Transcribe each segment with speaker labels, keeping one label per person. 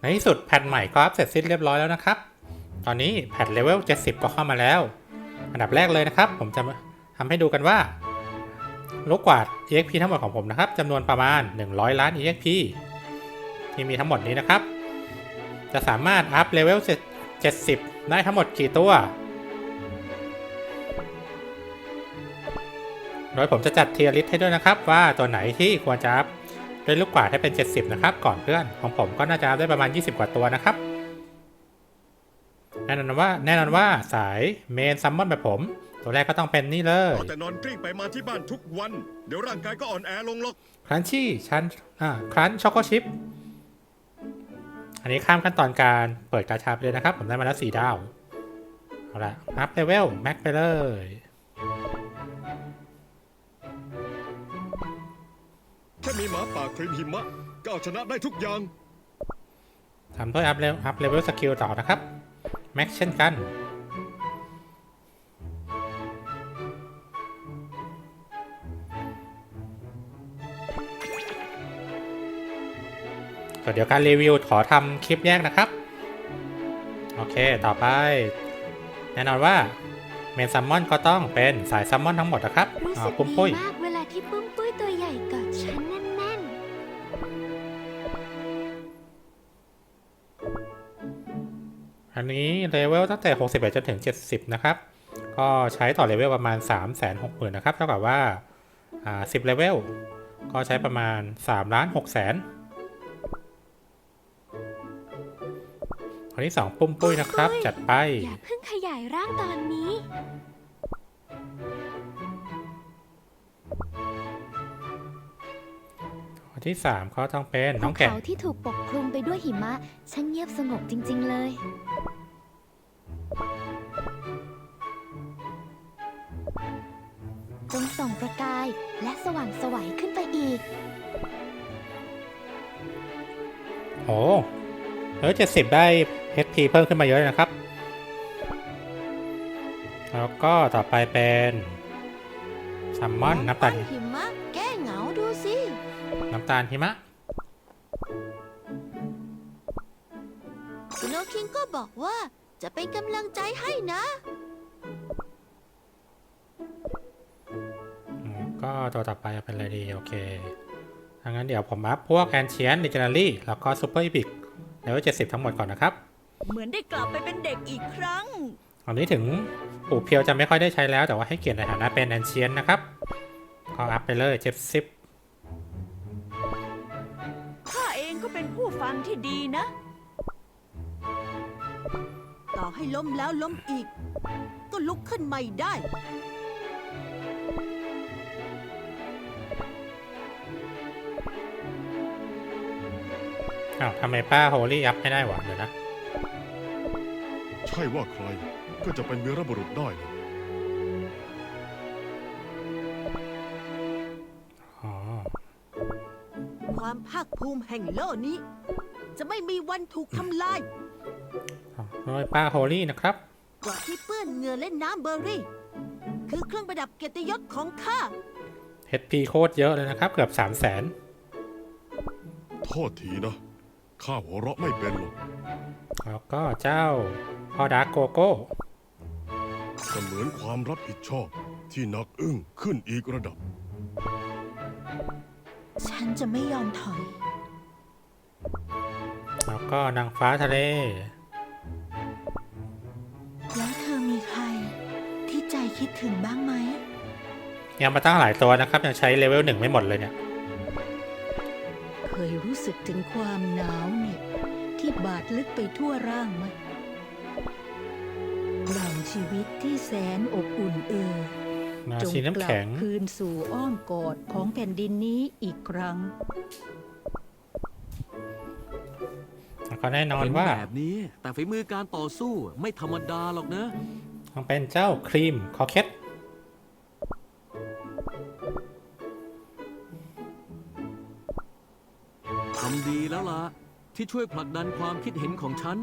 Speaker 1: ในที่สุดแพทใหม่ก็อัปเสร็จสิ้นเรียบร้อยแล้วนะครับ ตอนนี้แพทเลเวล 70 ก็เข้ามาแล้ว อันดับแรกเลยนะครับ ผมจะทำให้ดูกันว่าลูกกวาด EXP ทั้งหมดของผมนะครับจำนวนประมาณ 100 ล้าน EXP ที่มีทั้งหมดนี้นะครับ จะสามารถอัพเลเวล 70 ได้ทั้งหมดกี่ตัว โดยผมจะจัดเทียร์ลิสต์ให้ด้วยนะครับ ว่าตัวไหนที่ควรจะอัพ ด้วยลูกกวาดให้เป็น 70 นะครับ ก่อนเพื่อนของผมก็น่าจะอัพได้ประมาณ 20 กว่าตัวนะครับ แน่นอนว่าแน่นอนว่าสายเมนซัมมอนแบบผม ตัวแรกก็ต้องเป็นนี่เลย
Speaker 2: เอาแต่นอนกลิ้งไปมาที่บ้านทุกวัน เดี๋ยวร่างกายก็อ่อนแอลงหรอก
Speaker 1: ครันชี่ชั้นอ่าครันช็อกโกชิป อันนี้ข้ามขั้นตอนการเปิดกาชาไปเลยนะครับ ผมได้มาแล้วสี่ดาว เอาละอัพเลเวลแม็กไปเลย
Speaker 2: หมาป่าครีมหิมะก็เอาชนะได้ทุกอย่าง
Speaker 1: ทำด้วยอัพเลเวลอัพเลเวลสกิลต่อนะครับ แม็กเช่นกันส่วนเดี๋ยวการรีวิวขอทำคลิปแยกนะครับ โอเค ต่อไป แน่นอนว่าเมนซัมมอนก็ต้องเป็นสายซัมมอนทั้งหมดนะครับ
Speaker 3: รู้
Speaker 1: อ่า
Speaker 3: สึก
Speaker 1: ปุ้ม
Speaker 3: ดี
Speaker 1: ปุ้ย
Speaker 3: มากเวลาที่ปุ้มปุ้ยตัวใหญ่กอดฉันแน่น
Speaker 1: อันนี้เลเวลตั้งแต่ 61จนถึง 70 นะครับ ก็ใช้ต่อเลเวลประมาณ 3 6 0 0 0 0นะครับ เท่ากับว่าอ่า10เลเวล ก็ใช้ประมาณ3ล้าน6แสนคนที่2ปุ้มปุ้ยนะครับ จัดไป
Speaker 3: ๆอย่าเพิ่งขยายร่างตอนนี้
Speaker 1: คนที่3ก็ต้องเป็นน้
Speaker 3: ภู
Speaker 1: องแก่น
Speaker 3: เขาที่ถูกปกคลุมไปด้วยหิมะช่างเงียบสงบจริง ๆ เลย จงส่องประกายและสว่างไสวัยขึ้นไปอีก
Speaker 1: โอ้เออ70ได้ HP เพิ่มขึ้นมาเยอะเลยนะครับ แล้วก็ต่อไปเป็นซัมมอนน้ำตาล
Speaker 3: หิมะแก้เหงาดูสิ
Speaker 1: น้ำตาลหิมะ
Speaker 3: สโนคิงก็บอกว่าจะเป็นกำลังใจให้นะ
Speaker 1: อืมก็ตัวต่อไปเป็นอะไรดี โอเคถ้างั้นเดี๋ยวผมอัพพวกแอนเชียนดิจินารีแล้วก็ซูเปอร์อีพิกเลเวล70ทั้งหมดก่อนนะครับ
Speaker 4: เหมือนได้กลับไปเป็นเด็กอีกครั้ง
Speaker 1: ตอนนี้ถึงปู่เพียวจะไม่ค่อยได้ใช้แล้วแต่ว่าให้เกียรติในฐานะเป็นแอนเชียนนะครับ ก็อัพไปเลย70
Speaker 4: ข้ ฟังที่ดีนะ ต่อให้ล้มแล้วล้มอีก ก็ลุกขึ้นใหม่ได้
Speaker 1: อ้าวทำไมป้าโฮลี่อัพไม่ได้หวะเดี๋ยวนะ
Speaker 2: ใช่ว่าใครก็จะเป็นวีรบุรุษได้นะ
Speaker 1: อ๋อ
Speaker 4: ความภาคภูมิแห่งโลกนี้ จะไม่มีวันถูกทำลาย
Speaker 1: โดยป้าโฮลี่นะครับ
Speaker 4: กว่าที่เปื้อนเหงื่อและน้ำเบอร์รี่ คือเครื่องประดับเกียรติยศของข้า
Speaker 1: HP โคตรเยอะเลยนะครับ เกือบ3 0 0 0 0น
Speaker 2: โทษทีนะ ข้าหัวเราะไม่เป็นหรอก
Speaker 1: แล้วก็เจ้าพ่อดาร์กโกโก้
Speaker 2: เสมือนความรับผิดชอบที่หนักอึ้งขึ้นอีกระดับ
Speaker 4: ฉันจะไม่ยอมถอย
Speaker 1: แล้วก็นางฟ้าทะเล
Speaker 3: แล้วเธอมีใคร ที่ใจคิดถึงบ้างไหม
Speaker 1: ยังมาตั้งหลายตัวนะครับ ยังใช้เลเวลหนึ่งไม่หมดเลยเนี่ย
Speaker 5: เคยรู้สึกถึงความหนาวเหน็บที่บาดลึกไปทั่วร่างไหมพลังชีวิตที่แสนอบอุ่นเอ่ย
Speaker 1: นา
Speaker 5: จง
Speaker 1: ชีน้ำ
Speaker 5: กลั
Speaker 1: แข็ง
Speaker 5: คืนสู่อ้อมกอดของแผ่นดินนี้อีกครั้ง
Speaker 1: ก็แน่นอน
Speaker 6: เห็น
Speaker 1: ว่า
Speaker 6: แบบนี้ แต่ฝีมือการต่อสู้ไม่ธรรมดาหรอกนะ
Speaker 1: ต้องเป็นเจ้าครีมคอเคท
Speaker 6: ทำดีแล้วล่ะ ที่ช่วยผลักดันความคิดเห็นของฉัน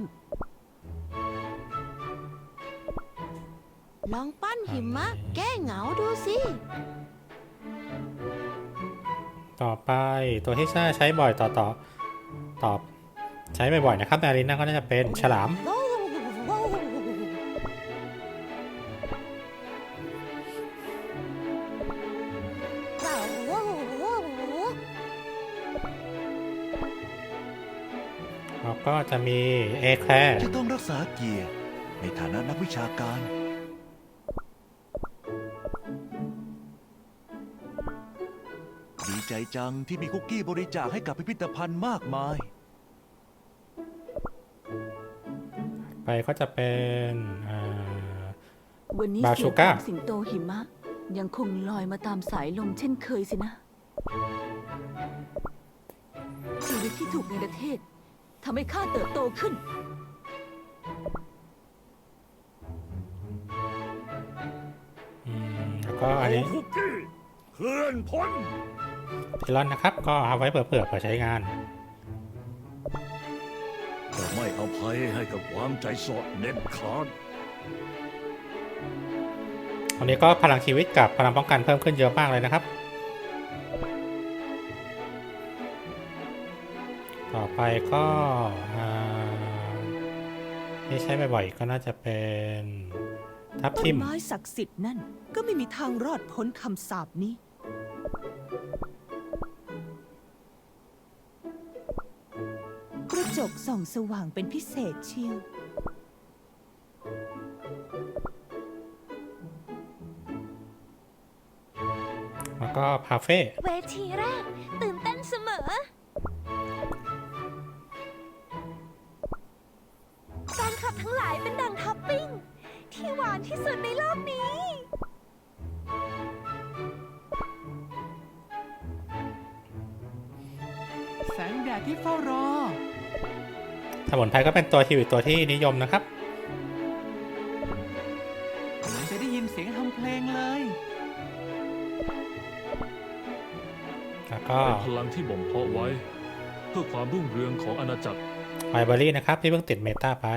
Speaker 3: ลองปั้นหิมะ แก้เหงาดูสิ
Speaker 1: ต่อไปตัวที่ซ่าใช้บ่อยต่อต่อตอบ ใช้บ่อยๆนะครับในอารีนาก็น่าจะเป็นฉลาม แล้วก็จะมีเอแคลร์
Speaker 7: จะต้องรักษาเกียรติในฐานะนักวิชาการ ดีใจจังที่มีคุกกี้บริจาคให้กับพิพิธภัณฑ์มากมาย
Speaker 1: ไปก็จะเป็นอ่า
Speaker 5: วันนี้
Speaker 1: บา
Speaker 5: เสี
Speaker 1: ชู
Speaker 5: ยง
Speaker 1: ก้า
Speaker 5: ของสิงโตหิมะ ยังคงลอยมาตามสายลมเช่นเคยสินะชีวิตที่ถูกในประเทศทำให้ข้าเติบโตขึ้น
Speaker 1: อืมแล้วก็อันนี้
Speaker 2: คุกกี้เคลื่อนพ้น
Speaker 1: พิลอนนะครับ ก็เอาไว้เผื่อๆเผื่อใช้งาน
Speaker 2: อภัยให้กับความใจสอดเด็ดขาด
Speaker 1: วันนี้ก็พลังชีวิตกับพลังป้องกันเพิ่มขึ้นเยอะมากเลยนะครับ ต่อไปก็อ่าที่ใช้บ่อยๆก็น่าจะเป็นทับ
Speaker 8: ต้
Speaker 1: ทิ
Speaker 8: น
Speaker 1: ม
Speaker 8: ไม้ศักดิ์สิทธิ์นั่นก็ไม่มีทางรอดพ้นคำสาปนี้ องสว่างเป็นพิเศษเชียว
Speaker 1: แล้วก็พาเฟ่
Speaker 3: เวทีแรก ตื่นเต้นเสมอแฟนคลับทั้งหลายเป็นดังท็อปปิ้ง ที่หวานที่สุดในโลกนี้
Speaker 9: แสงแดดที่เฝ้ารอ
Speaker 1: ส มุนไพรก็เป็นตัวทีวีตัวที่นิยมนะครับ
Speaker 9: เหมือนจะได้ยินเสียงทำเพลงเลย
Speaker 1: แล้วก็
Speaker 10: เป็นพลังที่บ่มเพาะไว้ เพื่อความรุ่งเรืองของอาณาจักร
Speaker 1: ไมเบอรี่นะครับ ที่เพิ่งติดเมตาไป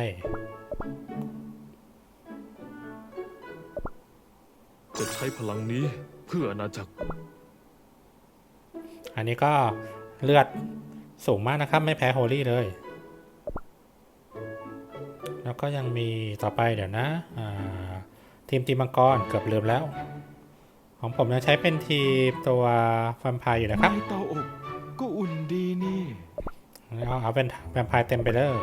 Speaker 10: จะใช้พลังนี้เพื่ออาณาจักร
Speaker 1: อันนี้ก็เลือดสูงมากนะครับ ไม่แพ้โฮลี่เลย แล้วก็ยังมีต่อไปเดี๋ยวนะอ่าทีมตีมังกรเกือบลืมแล้ว ของผมยังใช้เป็นทีมตัวฟัมพายอยู่นะครับ
Speaker 7: ในเตาอบก็อุ่นดีนี่
Speaker 1: เอาเอาเป็นแวมไพร์เต็มไปเลย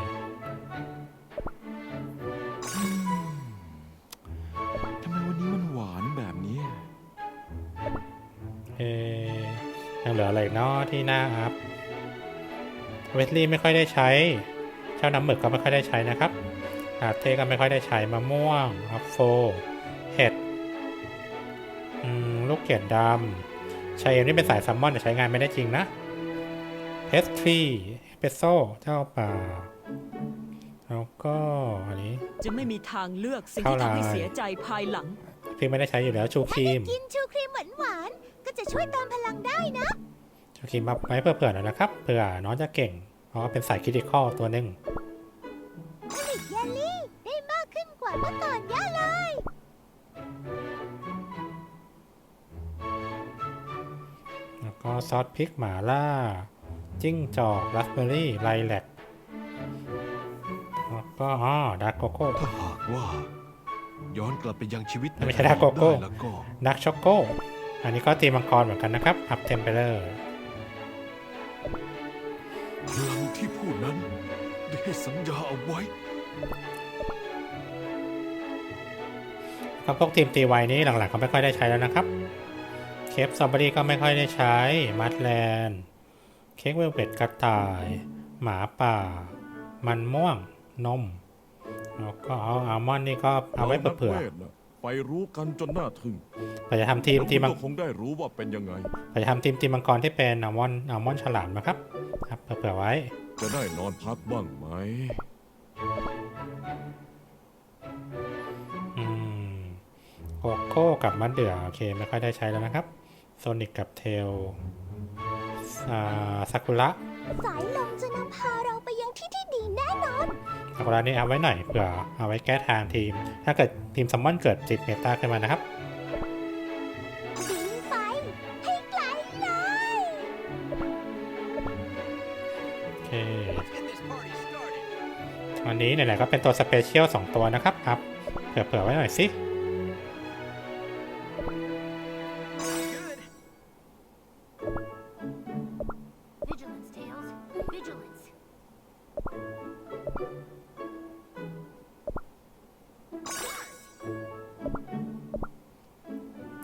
Speaker 7: ทำไมวันนี้มันหวานแบบนี้
Speaker 1: เอ๊ะยังเหลืออะไรอีกเนาะที่หน้าอัพเวสลี่ไม่ค่อยได้ใช้ เจ้าน้ำหมึกก็ไม่ค่อยได้ใช้นะครับ อาเต้ก็ไม่ค่อยได้ใช้มะม่วงอัฟโฟเห็ดอืมลูกเกดดำชายเอ็มนี่เป็นสายซัมมอนแต่ใช้งานไม่ได้จริงนะเพสทรีเปโซเจ้าป่า แล้วก็อันนี้
Speaker 8: จะไม่มีทางเลือกสิ่ง
Speaker 1: เข้า
Speaker 8: ที่ทำให้
Speaker 1: ลาย
Speaker 8: เสียใจภายหลัง
Speaker 1: พี่ไม่ได้ใช้อยู่แล้วชูครีม
Speaker 3: กินชูครีมหวานหวานๆก็จะช่วยเติมพลังได้นะ
Speaker 1: ชูครีมมาไว้เผื่อๆหน่อยนะครับเผื่อน้องจะเก่งเพราะว่าเป็นสายคริติคอลตัวหนึ่งา
Speaker 3: กขึ้นกว่าเมื่อก่อนเยอะเลย
Speaker 1: แล้วก็ซอสพริกหม่าล่า จิ้งจอกราสเบอร์รี่ไลแลกแล้วก็อ๋อดาร์กโกโก้
Speaker 7: ถ้าหากว่า ย้อนกลับไปยังชีวิต
Speaker 1: ไม่ใช่ดาร์กโกโก้
Speaker 7: ได้แล้วก็
Speaker 1: ดาร์กช็อกโก อันนี้ก็ตีมังกรเหมือนกันนะครับ อัพเทมไปเลย
Speaker 2: พลังที่ผู้นั้นได้ให้สัญญาเอาไว้
Speaker 1: ก็พวกทีมตีไวนี้หลังๆก็ไม่ค่อยได้ใช้แล้วนะครับ เคฟซอมบอรี่ก็ไม่ค่อยได้ใช้ มัดแลนด์ เค้กเวลเวตกระต่าย หมาป่า มันม่วง นม แล้วก็เอาอัลมอนด์นี่ก็เอาไว้เผื่อ
Speaker 2: นักวทน่ะไปรู้กันจนน่าทึ่ง
Speaker 1: ๆเราจะทำทีม
Speaker 2: แล้ว
Speaker 1: ที
Speaker 2: คุ
Speaker 1: ม
Speaker 2: ณ
Speaker 1: มัง
Speaker 2: ก็คงได้รู้ว่าเป็นยังไง
Speaker 1: เราจะทำทีมตีมังกรที่เป็นอัลมอนด์อัลมอนด์ฉลามนะครับ ครับเผื่อๆไว้
Speaker 2: จะได้นอนพักบ้างไหม
Speaker 1: โกโก้กับมัดเดือโอเคไม่ค่อยได้ใช้แล้วนะครับโซนิกกับเทลอ่าซากุระ
Speaker 3: สายลมจะนำพาเราไปยังที่ที่ดีแน่นอน
Speaker 1: ซากุระนี่เอาไว้หน่อยเผื่อเอาไว้แก้ทางทีม ถ้าเกิดทีมซัมมอนเกิดติดเมตาขึ้นมานะครับ
Speaker 3: บินไปให้ไกลเลย
Speaker 1: โอเควันนี้ไหนๆก็เป็นตัวสเปเชียล2ตัวนะครับอัพเผื่อๆไว้หน่อยสิ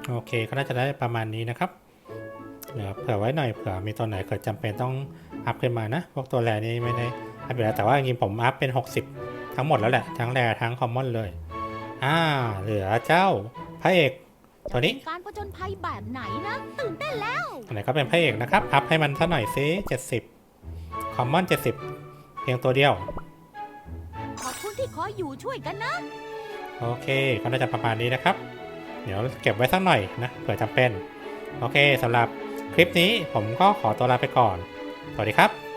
Speaker 1: โอเคก็น่าจะได้ประมาณนี้นะครับเหลือเผื่อไว้หน่อยเผื่อมีตัวไหนเกิดจำเป็นต้องอัพขึ้นมานะ พวกตัวแรนี้ไม่ได้อัพอยู่แล้วแต่ว่าจริงๆผมอัพเป็น 60 ทั้งหมดแล้วแหละ ทั้งแรทั้งคอมมอนเลย อ่า เหลือเจ้าพระเอกตัวนี้
Speaker 3: การผจญภัยแบบไหนนะ ตื่นเต้นแล้ว
Speaker 1: อันไหนก็เป็นพระเอกนะครับ อัพให้มันเท่าหน่อยซิ70 คอมมอน 70 เพียงตัวเดียว
Speaker 3: ขอบคุณที่คอยอยู่ช่วยกันนะ
Speaker 1: โอเคก็น่าจะประมาณนี้นะครับ เดี๋ยวเก็บไว้สักหน่อยนะเผื่อจำเป็น โอเคสำหรับคลิปนี้ผมก็ขอตัวลาไปก่อน สวัสดีครับ